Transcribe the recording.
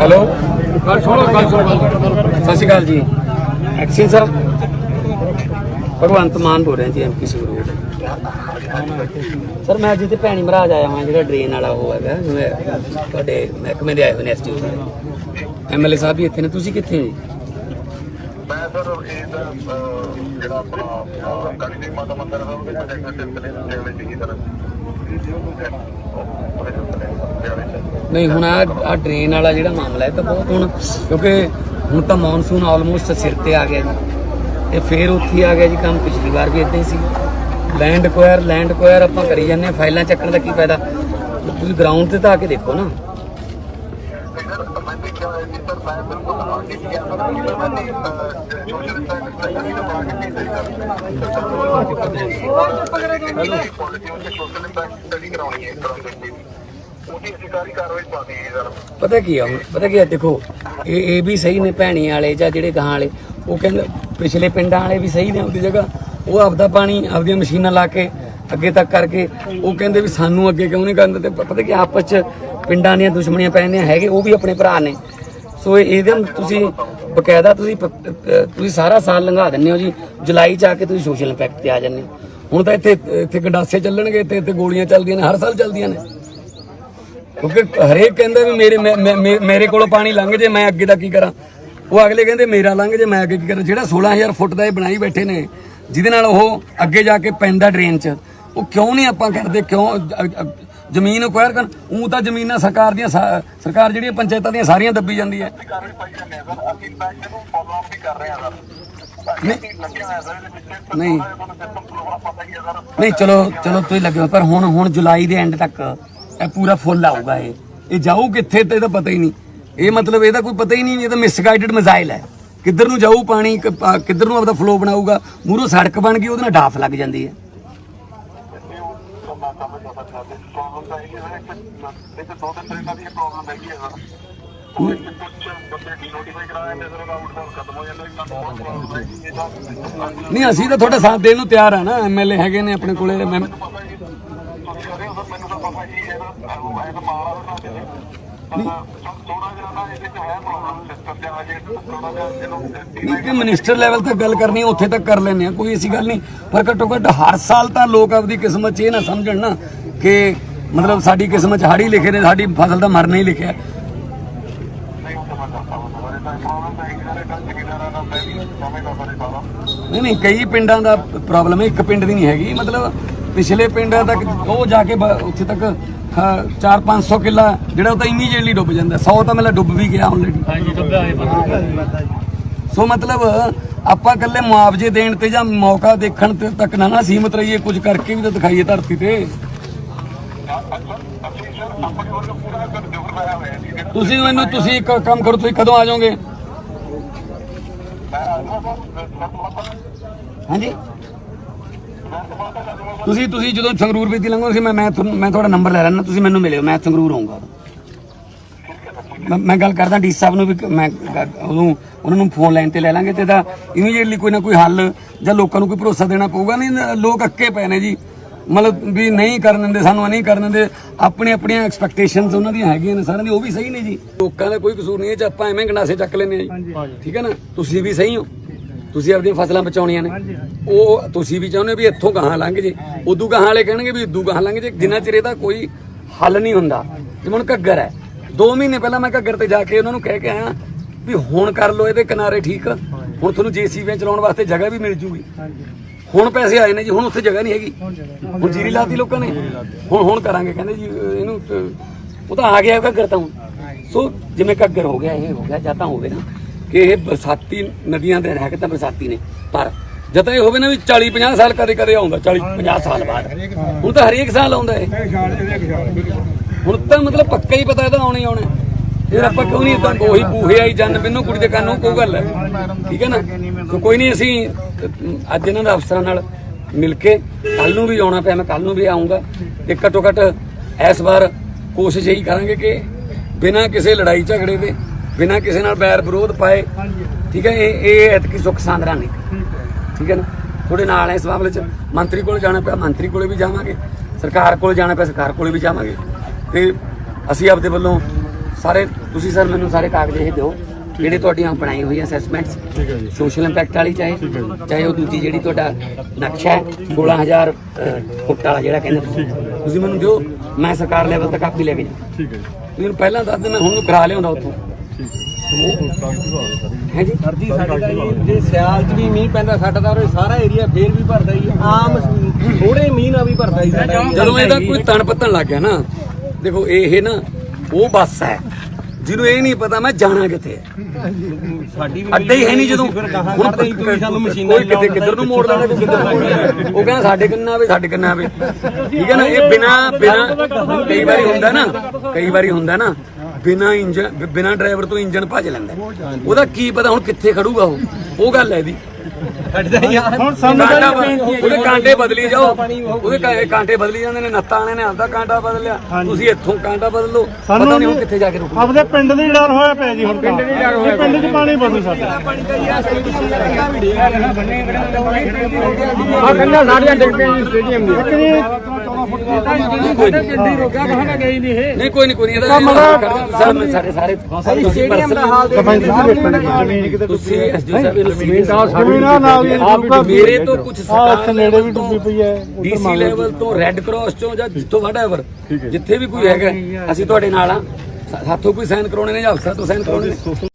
Hello. ਗੱਲ ਸੁਣੋ ਗੱਲ ਸੁਣੋ। ਸਤਿ ਸ਼੍ਰੀ ਅਕਾਲ ਜੀ। Action sir. ਭਗਵੰਤ ਮਾਨ ਬੋਲ ਰਿਹਾ ਜੀ ਐਮਪੀ ਸੰਗਰੂਰ। ਸਰ ਮੈਂ ਅੱਜ ਤੇ ਭੈਣੀ ਮਹਾਰਾਜ ਆਇਆ ਹਾਂ ਜਿਹੜਾ ਡਰੇਨ ਵਾਲਾ ਉਹ ਹੈਗਾ ਜਿਵੇਂ ਤੁਹਾਡੇ ਮਹਿਕਮੇ ਦੇ ਆਏ ਹੋਏ ਨੇ ਐਸਟੀਓ ਸਾਹਿਬ ਐਮਐਲਏ ਸਾਹਿਬ ਵੀ ਇੱਥੇ ਨੇ ਤੁਸੀਂ ਕਿੱਥੇ ਹੋ ਜੀ? ਮੈਂ ਸਰ ਇਹ ਤਾਂ ਅਹ, ਜਿਹੜਾ ਆਪਣਾ ਕੜੀ ਦੀ ਮਾਤਾ ਮੰਦਰ ਹੈ ਉਹਦੇ ਪ੍ਰੋਜੈਕਟ ਸਿਲਸਿਲੇ ਦੇ ਵਿੱਚ ਹੀ ਸਰ। ਉਹਦੇ ਸਿਲਸਿਲੇ ਵਿੱਚ ਨਹੀਂ, ਹੁਣ ਆ ਆ ਡਰੇਨ ਵਾਲਾ ਜਿਹੜਾ ਮਾਮਲਾ ਹੈ ਤਾਂ ਬਹੁਤ ਹੁਣ ਕਿਉਂਕਿ ਹੁਣ ਤਾਂ ਮੌਨਸੂਨ ਆਲਮੋਸਟ ਸਿਰ ਤੇ ਆ ਗਿਆ ਜੀ। ਤੇ ਫੇਰ ਉੱਥੇ ਆ ਗਿਆ ਜੀ ਕੰਮ, ਪਿਛਲੀ ਵਾਰ ਵੀ ਇਦਾਂ ਹੀ ਸੀ। ਲੈਂਡ ਕੁਆਇਰ ਲੈਂਡ ਕੁਆਇਰ ਆਪਾਂ ਕਰੀ ਜਾਂਦੇ ਹਾਂ, ਫਾਈਲਾਂ ਚੱਕਣ ਦਾ ਕੀ ਫਾਇਦਾ? ਤੁਸੀਂ ਗਰਾਊਂਡ ਤੇ ਤਾਂ ਆ ਕੇ ਦੇਖੋ ਨਾ। ਮੈਂ ਦੇਖਿਆ ਹੋਇਆ ਜੀ ਸਰ ਮੈਂ ਬਿਲਕੁਲ ਆਗੇ ਗਿਆ ਸਰ ਕਿ ਮੈਂ ਨੇ ਸੋਸ਼ਲ ਸਾਇੰਸ ਦਾ ਜਿਹੜੀ ਬਣਾ ਕੇ ਨਹੀਂ ਸਹੀ ਕਰ ਕੁਆਲਿਟੀ ਉਹਦੇ ਸੋਸ਼ਲ ਇੰਪੈਕਟ ਸਟੱਡੀ ਕਰਾਉਣੀ ਹੈ ਕਰਾਉਣੀ ਹੈ ਉਹਦੀ ਅਸੀਂ ਸਾਰੀ ਕਾਰਵਾਈ ਪਾਣੀ ਹੈ ਸਰ ਪਤਾ ਕੀ ਆ ਪਤਾ ਕੀ ਆ ਦੇਖੋ ਇਹ ਇਹ ਵੀ ਸਹੀ ਨੇ ਭੈਣੀ ਵਾਲੇ ਜਾਂ ਜਿਹੜੇ ਗਾਂ ਵਾਲੇ। ਉਹ ਕਹਿੰਦੇ ਪਿਛਲੇ ਪਿੰਡਾਂ ਵਾਲੇ ਵੀ ਸਹੀ ਨੇ ਆਪਦੀ ਜਗ੍ਹਾ। ਉਹ ਆਪਦਾ ਪਾਣੀ ਆਪਦੀਆਂ ਮਸ਼ੀਨਾਂ ਲਾ ਕੇ ਅੱਗੇ ਤੱਕ ਕਰਕੇ ਉਹ ਕਹਿੰਦੇ ਵੀ ਸਾਨੂੰ ਅੱਗੇ ਕਿਉਂ ਨਹੀਂ ਕਰਦੇ ਤੇ ਪ- ਪਤਾ ਕੀ ਆਪਸ ਚ ਪਿੰਡਾਂ ਦੀਆਂ ਦੁਸ਼ਮਣੀਆਂ ਪੈ ਹੈਗੇ, ਉਹ ਵੀ ਆਪਣੇ ਭਰਾ ਨੇ। ਸੋ ਇਹਦੇ ਨਾਲ ਤੁਸੀਂ ਬਕਾਇਦਾ ਤੁਸੀਂ ਤੁਸੀਂ ਸਾਰਾ ਸਾਲ ਲੰਘਾ ਦਿੰਦੇ ਹੋ ਜੀ। ਜੁਲਾਈ ਚ ਆ ਕੇ ਤੁਸੀਂ ਸੋਸ਼ਲ ਇੰਪੈਕਟ ਤੇ ਆ ਜਾਂਦੇ ਹੋ। ਹੁਣ ਤਾਂ ਇੱਥੇ ਇੱਥੇ ਗੰਡਾਸੇ ਚੱਲਣਗੇ ਤੇ ਇੱਥੇ ਗੋਲੀਆਂ ਚੱਲਦੀਆਂ ਨੇ, ਹਰ ਸਾਲ ਚੱਲਦੀਆਂ ਨੇ। ਕਿਉਂਕਿ ਹਰੇਕ ਕਹਿੰਦਾ ਵੀ ਮੇਰੇ ਮੈਂ- ਮੇ- ਮੇਰੇ ਕੋਲੋਂ ਪਾਣੀ ਲੰਘ ਜੇ, ਮੈਂ ਅੱਗੇ ਦਾ ਕੀ ਕਰਾਂ? ਉਹ ਅਗਲੇ ਕਹਿੰਦੇ, ਮੇਰਾ ਲੰਘ ਜੇ, ਮੈਂ ਅੱਗੇ ਕੀ ਕਰਾਂ? ਜਿਹੜਾ 16000 ਫੁੱਟ ਦਾ ਇਹ ਬਣਾਈ ਬੈਠੇ ਨੇ, ਜਿਹਦੇ ਨਾਲ ਉਹ ਅੱਗੇ ਜਾ ਕੇ ਪੈਂਦਾ ਡਰੇਨ 'ਚ। ਉਹ ਕਿਉਂ ਨਹੀਂ ਆਪਾਂ ਕਰਦੇ? ਕਿਉਂ ਜ਼ਮੀਨ ਅਕਵਾਇਰ ਕਰਨ ਉਹ ਤਾਂ ਜ਼ਮੀਨਾਂ ਸਰਕਾਰ ਦੀਆਂ ਸਰਕਾਰ ਜਿਹੜੀਆਂ ਪੰਚਾਇਤਾਂ ਦੀਆਂ ਸਾਰੀਆਂ ਦੱਬੀ ਜਾਂਦੀ ਹੈ। ਕਾਰਵਾਈ ਨਹੀਂ। ਲੱਗਿਆ ਨਹੀਂ। ਚਲੋ ਚਲੋ ਤੁਸੀਂ ਲੱਗੇ ਪਰ ਹੁਣ ਹੁਣ ਜੁਲਾਈ ਦੇ ਐਂਡ ਤੱਕ ਇਹ ਪੂਰਾ ਫੁੱਲ ਆਊਗਾ ਇਹ। ਇਹ ਜਾਊ ਕਿੱਥੇ ਤੇ ਇਹਦਾ ਪਤਾ ਹੀ ਨਹੀਂ। ਇਹ ਮਤਲਬ ਇਹਦਾ ਕੋਈ ਪਤਾ ਹੀ ਨਹੀਂ, ਇਹ ਤਾਂ ਮਿਸਗਾਈਡਡ ਮਿਜ਼ਾਈਲ ਹੈ। ਕਿੱਧਰ ਨੂੰ ਜਾਊ ਪਾਣੀ ਕਿੱਧਰ ਨੂੰ ਆਪਦਾ ਫਲੋ ਬਣਾਊਗਾ। ਮੂਹਰੋਂ ਸੜਕ ਬਣ ਗਈ, ਉਹਦੇ ਨਾਲ ਡਾਫ ਲੱਗ ਜਾਂਦੀ ਹੈ। ਨਹੀਂ ਅਸੀਂ ਤਾਂ ਤੁਹਾਡਾ ਸਾਥ ਦੇਣ ਨੂੰ ਤਿਆਰ ਆ ਨਾ। ਐਮਐਲਏ ਹੈਗੇ ਨੇ ਆਪਣੇ ਕੋਲੇ ਮੈਂ ਨਹੀਂ। ਕਿ ਮਿਨਿਸਟਰ ਲੈਵਲ ਤੱਕ ਗੱਲ ਕਰਨੀ ਉੱਥੇ ਤੱਕ ਕਰ ਲੈਂਦੇ ਆ ਕੋਈ ਐਸੀ ਗੱਲ ਨਹੀਂ। ਪਰ ਘੱਟੋ ਘੱਟ ਹਰ ਸਾਲ ਤਾਂ ਲੋਕ ਆਪਦੀ ਕਿਸਮਤ 'ਚ ਇਹ ਨਾ ਸਮਝਣ ਨਾ ਕਿ ਮਤਲਬ ਸਾਡੀ ਕਿਸਮਤ 'ਚ ਹਾੜੀ ਲਿਖੇ ਨੇ ਸਾਡੀ ਫਸਲ ਦਾ ਮਰਨਾ ਹੀ ਲਿਖਿਆ। ਨਹੀਂ ਨਹੀਂ ਕਈ ਪਿੰਡਾਂ ਦਾ ਪ੍ਰੋਬਲਮ ਹੈ ਇੱਕ ਪਿੰਡ ਦੀ ਨਹੀਂ ਹੈਗੀ। ਮਤਲਬ ਪਿਛਲੇ ਪਿੰਡਾਂ ਤੱਕ ਉਹ ਜਾ ਕੇ ਉੱਥੇ ਤੱਕ 4-500 ਕਿੱਲਾ ਜਿਹੜਾ ਉਹ ਤਾਂ ਇਮੀਡੀਏਟਲੀ ਡੁੱਬ ਜਾਂਦਾ 100 ਤਾਂ ਮੇਲਾ ਡੁੱਬ ਵੀ ਗਿਆ ਆਲਰੇਡੀ ਹਾਂਜੀ ਡੁੱਬਿਆ ਹੋਇਆ ਸੋ ਮਤਲਬ ਆਪਾਂ ਇਕੱਲੇ ਮੁਆਵਜ਼ੇ ਦੇਣ ਤੇ ਜਾਂ ਮੌਕਾ ਦੇਖਣ ਤੇ ਤੱਕ ਨਾ ਨਾ ਸੀਮਤ ਰਹੀਏ ਕੁਝ ਕਰਕੇ ਵੀ ਤਾਂ ਦਿਖਾਈਏ ਧਰਤੀ ਤੇ। ਤੁਸੀਂ ਮੈਨੂੰ ਤੁਸੀਂ ਇੱਕ ਕੰਮ ਕਰੋ ਤੁਸੀਂ ਕਦੋਂ ਆ ਜਾਓਗੇ? ਹਾਂਜੀ? ਤੁਸੀਂ ਤੁਸੀਂ ਜਦੋਂ ਸੰਗਰੂਰ ਵਿੱਚ ਲੰਘੋ ਸੀ ਮੈਂ ਮੈਂ ਤੁਹਾਨੂੰ ਮੈਂ ਤੁਹਾਡਾ ਨੰਬਰ ਲੈ ਲੈਣਾ ਤੁਸੀਂ ਮੈਨੂੰ ਮਿਲਿਓ ਮੈਂ ਸੰਗਰੂਰ ਆਉਂਗਾ ਮੈਂ- ਮੈਂ ਗੱਲ ਕਰਦਾ ਡੀ ਸਾਹਿਬ ਨੂੰ ਵੀ ਕ- ਮੈਂ ਗ- ਉਹਨੂੰ ਉਹਨਾਂ ਨੂੰ ਫੋਨ ਲਾਈਨ ਤੇ ਲੈ ਲਾਂਗੇ ਤੇ ਦਾ ਇਮੀਡੀਏਟਲੀ ਕੋਈ ਨਾ ਕੋਈ ਹੱਲ ਜਾਂ ਲੋਕਾਂ ਨੂੰ ਕੋਈ ਭਰੋਸਾ ਦੇਣਾ ਪਊਗਾ। ਨਹੀਂ ਨਾ ਲੋਕ ਅੱਕੇ ਪਏ ਨੇ ਜੀ। ਮਤਲਬ ਵੀ ਨਹੀਂ ਕਰਨ ਦਿੰਦੇ ਸਾਨੂੰ ਇਹ ਨਹੀਂ ਕਰਨ ਦਿੰਦੇ। ਆਪਣੀ ਆਪਣੀਆਂ ਐਕਸਪੈਕਟੇਸ਼ਨਸ ਉਹਨਾਂ ਦੀਆਂ ਹੈਗੀਆਂ ਨੇ ਸਾਰਿਆਂ ਦੀ ਉਹ ਵੀ ਸਹੀ ਨੇ ਜੀ। ਲੋਕਾਂ ਦਾ ਕੋਈ ਕਸੂਰ ਨਹੀਂ ਹੈ ਜੇ ਆਪਾਂ ਐਵੇਂ ਗੰਡਾਸੇ ਚੱਕ ਲੈਨੇ ਆ ਜੀ। ਠੀਕ ਹੈ ਨਾ? ਤੁਸੀਂ ਵੀ ਸਹੀ ਹੋ। ਤੁਸੀਂ ਆਪਣੀਆਂ ਫਸਲਾਂ ਬਚਾਉਣੀਆਂ ਨੇ। ਉਹ ਤੁਸੀਂ ਵੀ ਚਾਹੁੰਦੇ ਹੋ ਵੀ ਇੱਥੋਂ ਗਾਹਾਂ ਲੰਘ ਜੇ। ਉਦੋਂ ਗਾਹਾਂ ਵਾਲੇ ਕਹਿਣਗੇ ਵੀ ਉਦੋਂ ਗਾਹਾਂ ਲੰਘ ਜੇ ਜਿੰਨਾ ਚਿਰ ਇਹਦਾ ਕੋਈ ਹੱਲ ਨਹੀਂ ਹੁੰਦਾ। ਜਿਵੇਂ ਹੁਣ ਘੱਗਰ ਹੈ। 2 ਮਹੀਨੇ ਪਹਿਲਾਂ ਮੈਂ ਘੱਗਰ ਤੇ ਜਾ ਕੇ ਉਹਨਾਂ ਨੂੰ ਕਹਿ ਕੇ ਆਇਆ ਵੀ ਹੁਣ ਕਰ ਲਓ ਇਹਦੇ ਕਿਨਾਰੇ ਠੀਕ। ਹੁਣ ਤੁਹਾਨੂੰ ਜੀਸੀਬੀ ਚਲਾਉਣ ਵਾਸਤੇ ਜਗ੍ਹਾ ਵੀ ਮਿਲ ਜੂਗੀ। ਹੁਣ ਪੈਸੇ ਆਏ ਨੇ ਜੀ ਹੁਣ ਉੱਥੇ ਜਗ੍ਹਾ ਨਹੀਂ ਹੈਗੀ। ਹੁਣ ਜੀਰੀ ਲਾਤੀ ਲੋਕਾਂ ਨੇ। ਹੁਣ ਹੁਣ ਕਰਾਂਗੇ ਕਹਿੰਦੇ ਜੀ ਇਹਨੂੰ ਉਹ ਤਾਂ ਆ ਗਿਆ ਘੱਗਰ ਤਾਂ ਸੋ ਜਿਵੇਂ ਘੱਗਰ ਹੋ ਗਿਆ ਇਹ ਹੋ ਗਿਆ ਜਾਂ ਤਾਂ ਹੋਵੇ ਨਾ। ਕਿ ਇਹ ਬਰਸਾਤੀ ਨਦੀਆਂ ਦੇ ਰਹਿ ਕੇ ਤਾਂ ਬਰਸਾਤੀ ਨੇ। ਪਰ ਜਦ ਇਹ ਹੋਵੇ ਨਾ ਵੀ 40 50 ਸਾਲ ਕਦੇ ਕਦੇ ਆਉਂਦਾ 40 50 ਸਾਲ ਬਾਅਦ। ਹੁਣ ਤਾਂ ਹਰੇਕ ਸਾਲ ਆਉਂਦਾ ਇਹ। ਹੁਣ ਤਾਂ ਮਤਲਬ ਪੱਕਾ ਹੀ ਪਤਾ ਇਹਦਾ ਆਉਣਾ ਹੀ ਆਉਣਾ। ਫਿਰ ਆਪਾਂ ਕਿਉਂ ਨਹੀਂ ਤਾਂ ਉਹੀ ਬੂਹੇ ਆਈ ਜਨ ਬਿੰਨੂ ਕੁੜੀ ਦੇ ਕੰਨੋਂ ਕੋਈ ਗੱਲ ਹੈ। ਠੀਕ ਹੈ ਨਾ? ਸੋ ਕੋਈ ਨਹੀਂ ਅਸੀਂ ਅੱਜ ਇਹਨਾਂ ਦੇ ਅਫਸਰਾਂ ਨਾਲ ਮਿਲ ਕੇ ਕੱਲ ਨੂੰ ਵੀ ਆਉਣਾ ਪਿਆ ਮੈਂ ਕੱਲ ਨੂੰ ਵੀ ਆਉਂਗਾ ਤੇ ਘੱਟੋ ਘੱਟ ਇਸ ਵਾਰ ਕੋਸ਼ਿਸ਼ ਇਹੀ ਕਰਾਂਗੇ ਕਿ ਬਿਨਾਂ ਕਿਸੇ ਲੜਾਈ ਝਗੜੇ ਦੇ ਬਿਨਾਂ ਕਿਸੇ ਨਾਲ ਬੈਰ ਵਿਰੋਧ ਪਾਏ ਠੀਕ ਹੈ ਇਹ ਇਹ ਐਤਕੀ ਸੁੱਖ ਸਾਂਦਰਾ ਨਹੀਂ ਠੀਕ ਹੈ। ਨਾ? ਤੁਹਾਡੇ ਨਾਲ ਹੈ ਇਸ ਮਾਮਲੇ 'ਚ ਮੰਤਰੀ ਕੋਲ ਜਾਣਾ ਪਿਆ ਮੰਤਰੀ ਕੋਲੇ ਵੀ ਜਾਵਾਂਗੇ ਸਰਕਾਰ ਕੋਲ ਜਾਣਾ ਪਿਆ ਸਰਕਾਰ ਕੋਲੇ ਵੀ ਜਾਵਾਂਗੇ। ਤੇ ਅਸੀਂ ਆਪਦੇ ਵੱਲੋਂ ਸਾਰੇ ਤੁਸੀਂ ਸਰ ਮੈਨੂੰ ਸਾਰੇ ਕਾਗਜ਼ ਇਹ ਦਿਓ ਜਿਹੜੇ ਤੁਹਾਡੀਆਂ ਬਣਾਈ ਹੋਈ ਅਸੈਸਮੈਂਟਸ ਸੋਸ਼ਲ ਇੰਪੈਕਟ ਵਾਲੀ ਚਾਹੇ ਚਾਹੇ ਉਹ ਦੂਜੀ ਜਿਹੜੀ ਤੁਹਾਡਾ ਨਕਸ਼ਾ ਹੈ 16000 ਅਹ, ਫੁੱਟ ਵਾਲਾ ਜਿਹੜਾ ਕਹਿੰਦੇ ਤੁਸੀਂ। ਤੁਸੀਂ ਮੈਨੂੰ ਦਿਓ ਮੈਂ ਸਰਕਾਰ ਲੈਵਲ ਤੱਕ ਆਪੀ ਲੈ ਕੇ। ਠੀਕ ਹੈ ਜੀ। ਮੈਨੂੰ ਪਹਿਲਾਂ ਦੱਸ ਦੇ ਮੈਂ ਹੁਣ ਕਰਾ ਲਿਆਉਂਦਾ ਉੱਥੋਂ। ਠੀਕ ਹੈ ਉਹ ਕਾਗਜ਼ ਦਿਖਾ ਦਿਓ ਸਾਰੇ ਜੀ ਸਰਦੀ ਸਾਡੇ ਦਾ ਜੀ ਜੇ ਸਿਆਲ 'ਚ ਵੀ ਮੀਂਹ ਪੈਂਦਾ ਸਾਡਾ ਤਾਂ ਉਰੇ ਸਾਰਾ ਏਰੀਆ ਫੇਰ ਵੀ ਭਰਦਾ ਹੀ ਆਮ ਥੋੜੇ ਮੀਂਹ ਨਾਲ ਵੀ ਭਰਦਾ ਹੀ ਸਾਡਾ। ਜਦੋਂ ਇਹਦਾ ਕੋਈ ਤਣ ਪੱਤਣ ਲੱਗ ਗਿਆ ਨਾ। ਦੇਖੋ ਇਹ ਨਾ ਉਹ ਬੱਸ ਹੈ ਜਿਹਨੂੰ ਇਹ ਨਹੀਂ ਪਤਾ ਮੈਂ ਜਾਣਾ ਕਿੱਥੇ ਹੈ। ਸਾਡੀ ਵੀ ਅੱਡੇ ਹੀ ਹੈ ਨਹੀਂ ਜਦੋਂ ਹੁਣ ਕਰਦੇ ਹੀ ਤੁਸੀਂ ਸਾਨੂੰ ਮਸ਼ੀਨਾਂ ਕੋਈ ਕਿਤੇ ਕਿੱਧਰ ਨੂੰ ਮੋੜ ਕੋਈ ਕਿੱਧਰ ਲੈਂਦਾ ਉਹ ਕਹਿੰਦਾ ਸਾਡੇ ਕਿੰਨਾ ਆਵੇ ਸਾਡੇ ਕਿੰਨਾ ਆਵੇ ਠੀਕ ਹੈ ਨਾ ਇਹ ਬਿਨਾ ਬਿਨਾ ਕਈ ਵਾਰੀ ਹੁੰਦਾ ਨਾ ਕਈ ਵਾਰੀ ਹੁੰਦਾ ਨਾ ਬਿਨਾ ਇੰਜਨ ਬਿਨਾ ਡਰਾਈਵਰ ਤੋਂ ਇੰਜਨ ਭੱਜ ਲੈਂਦਾ ਉਹਦਾ ਕੀ ਪਤਾ ਹੁਣ ਕਿੱਥੇ ਖੜੂਗਾ ਉਹ? ਉਹ ਗੱਲ ਹੈ ਦੀ ਸਾਡੇ ਦਾ ਯਾਰ ਹੁਣ ਕਾਂਟਾ ਬਦ- ਉਹਦੇ ਕਾਂਟੇ ਬਦਲੀ ਜਾਓ। ਉਹਦੇ ਕਾ- ਕਾਂਟੇ ਬਦਲੀ ਜਾਂਦੇ ਨੇ ਨੱਤਾਂ ਵਾਲੇ ਨੇ ਆਪਦਾ ਕਾਂਟਾ ਬਦਲਿਆ। ਤੁਸੀਂ ਇੱਥੋਂ ਕਾਂਟਾ ਬਦਲ ਲਓ। ਪਤਾ ਨਹੀਂ ਹੁਣ ਕਿੱਥੇ ਜਾ ਕੇ ਰੁਕੂ ਆਪਦੇ ਪਿੰਡ ਦੀ ਡਰ ਹੋਇਆ ਪਿਆ ਜੀ ਹੁਣ ਪਿੰਡ ਦੀ ਡਰ ਹੋਇਆ ਪਿੰਡ 'ਚ ਪਾਣੀ ਵਧੂ ਸਾਡਾ। ਆ ਕੰਨਾ ਸਾਡੀਆਂ ਡਿੱਗ ਪਈਆਂ ਸਟੇਡੀਅਮ ਦੀ ਕੋਈ ਨਹੀਂ ਰੋਕਿਆ ਕਹਾਂ ਗਈ ਨਹੀਂ ਇਹ। ਨਹੀਂ ਕੋਈ ਨਹੀਂ ਕੋਈ ਨਹੀਂ ਇਹਦਾ ਸਰ ਮੈਂ ਸਾਡੇ ਸਾਰੇ ਤੁਸੀਂ ਸਟੇਡੀਅਮ ਦਾ ਹਾਲ ਸਰਪੰਚ ਜੀ ਦੇ ਪਿੰਡ ਦੀ ਜ਼ਮੀਨ ਕਿਤੇ ਤੁਸੀਂ ਐਸਡੀ ਸਾਹਿਬ ਨੂੰ ਜ਼ਮੀਨ ਜ਼ਮੀਨ ਆ ਨਾਲ ਹੀ ਡੁੱਬਾ ਮੇਰੇ ਤੋਂ ਕੁਝ ਆ ਇੱਥੇ ਨੇੜੇ ਵੀ ਡੁੱਬੀ ਪਈ ਹੈ ਉੱਧਰ ਡੀਸੀ ਮੰਨ ਲਓ। ਲੈਵਲ ਤੋਂ ਰੈੱਡ ਕਰਾਸ ਚੋਂ ਜਾਂ ਜਿੱਥੋਂ ਵਟਐਵਰ। ਜਿੱਥੇ ਵੀ ਕੋਈ ਹੈਗਾ ਅਸੀਂ ਤੁਹਾਡੇ ਨਾਲ ਆ ਸਾਥੋਂ ਕੋਈ ਸਾਈਨ ਕਰਾਉਣੇ ਨੇ ਜਾਂ ਅਫਸਰ ਤੋਂ ਸਾਈਨ ਕਰਾਉਣੇ ਨੇ?